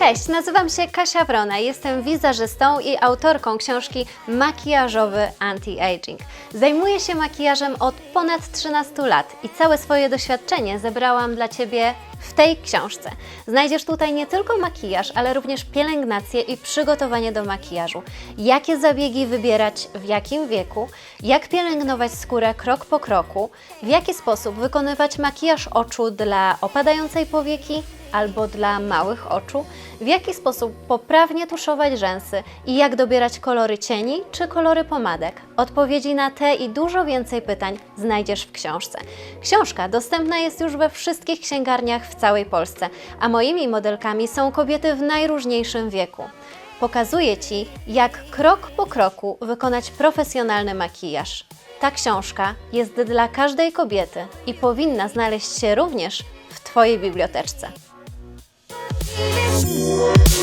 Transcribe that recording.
Cześć, nazywam się Kasia Wrona, jestem wizerzystą i autorką książki Makijażowy Anti-Aging. Zajmuję się makijażem od ponad 13 lat i całe swoje doświadczenie zebrałam dla Ciebie w tej książce. Znajdziesz tutaj nie tylko makijaż, ale również pielęgnację i przygotowanie do makijażu. Jakie zabiegi wybierać w jakim wieku, jak pielęgnować skórę krok po kroku, w jaki sposób wykonywać makijaż oczu dla opadającej powieki, albo dla małych oczu, w jaki sposób poprawnie tuszować rzęsy i jak dobierać kolory cieni czy kolory pomadek. Odpowiedzi na te i dużo więcej pytań znajdziesz w książce. Książka dostępna jest już we wszystkich księgarniach w całej Polsce, a moimi modelkami są kobiety w najróżniejszym wieku. Pokazuję Ci, jak krok po kroku wykonać profesjonalny makijaż. Ta książka jest dla każdej kobiety i powinna znaleźć się również w Twojej biblioteczce. Thank you.